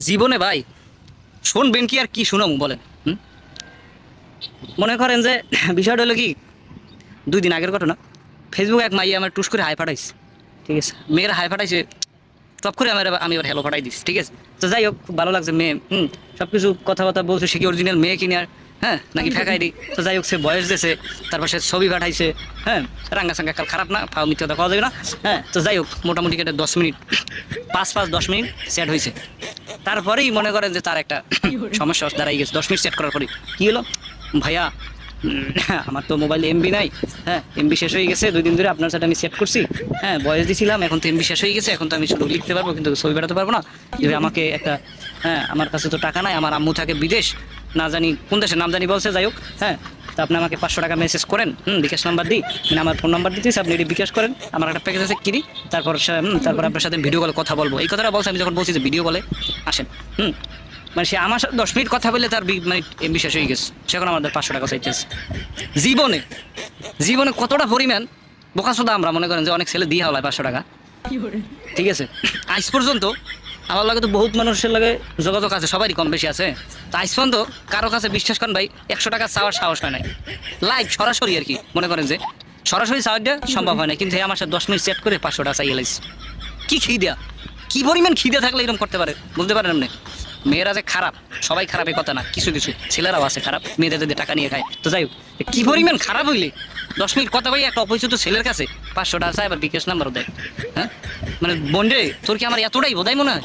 জীবনে ভাই, শুনবেন কি আর কি শুনম বলেন? মনে করেন যে বিষয়টা হলো কি, দুই দিন আগের ঘটনা ফেসবুকে এক মাইয়া আমার টুস করে হাই ফাটাইছে ঠিক আছে? মেয়েরা হাই ফাটাইছে টপ করে আমার আমি ওর হ্যালো ফাটাই দিচ্ছি ঠিক আছে? তো যাই হোক, খুব ভালো লাগছে মেয়ে, হুম? সব কিছু কথাবার্তা বলছে, সে কি অরিজিনাল মেয়ে কিনে আর হ্যাঁ? নাকি ফেঁকাই দিই তো যাই হোক, সে বয়স দিয়েছে তারপর সে ছবি পাঠাইছে হ্যাঁ? রাঙ্গা সাঙ্গা কাল খারাপ না, ফাও মিথ্যা কথা যাবে না হ্যাঁ? তো যাই হোক, মোটামুটি কেটে দশ মিনিট, পাঁচ পাঁচ দশ মিনিট সেট হয়েছে তারপরেই মনে করেন যে তার একটা সমস্যা দাঁড়াই গেছে। দশ মিনিট সেট করার পরে কী হলো? ভাইয়া আমার তো মোবাইলে এমবি নাই। হ্যাঁ এমবি শেষ হয়ে গেছে দুই দিন ধরে আপনার সাথে আমি সেট করছি। হ্যাঁ বয়স দিয়েছিলাম এখন তো এমবি শেষ হয়ে গেছে এখন তো আমি শুধু লিখতে পারব কিন্তু ছবি বেড়াতে পারব না। যদি আমাকে একটা হ্যাঁ আমার কাছে তো টাকা নাই আমার আম্মু থাকে বিদেশ না জানি কোন দেশের নাম জানি বলছে যাই হোক হ্যাঁ। তা আপনি আমাকে পাঁচশো টাকা মেসেজ করেন হুম বিকাশ নাম্বার দিই মানে আমার ফোন নাম্বার দিতেছি আপনি এটি বিকাশ করেন আমার একটা প্যাকেজ আছে কিনি তারপর হুম, তারপর আপনার সাথে ভিডিও কলে কথা বলব। এই কথাটা বলছে আমি যখন বলছি যে ভিডিও কলে আসেন হুম মানে সে আমার সাথে দশ মিনিট কথা বললে তার মানে শেষ হয়ে গেছে সে এখন আমাদের পাঁচশো টাকা চাইতেছে। জীবনে জীবনে কতটা পরিমাণ বোকাশোদা আমরা মনে করেন যে অনেক ছেলে দিয়ে হলায় পাঁচশো টাকা। ঠিক আছে আজ পর্যন্ত আমার লাগে তো বহুত মানুষের লাগে যোগাযোগ আছে, সবারই কম বেশি আছে। তো আজ পর্যন্ত কারও কাছে বিশ্বাস করেন ভাই, একশো টাকা চাওয়ার সাহস হয় নাই। লাইভ সরাসরি আর কি, মনে করেন যে। সরাসরি দেওয়া সম্ভব হয় না কিন্তু আমার সাথে দশ মিনিট সেট করে পাঁচশো টাকা চাইয়ে লাইছে। কি খিদা? কি পরিমাণ খিদে থাকলে এরকম করতে পারে? বুঝতে পারেন আপনি? মেয়েরা যে খারাপ, সবাই খারাপ এই কথা না, কিছু কিছু। ছেলেরাও আছে খারাপ, মেয়েদের যদি টাকা নিয়ে খায়। তো যাই হোক কি পরিমাণ খারাপ হইলে? দশ মিনিট কথা বলি, একটা অপরিচিত ছেলের কাছে পাঁচশো টাকা চায়, আবার বিকাশ নাম্বারও দেয়। হ্যাঁ? মানে বন্ডে, তোর কি আমার এতটাই বোধাই মনে হয়?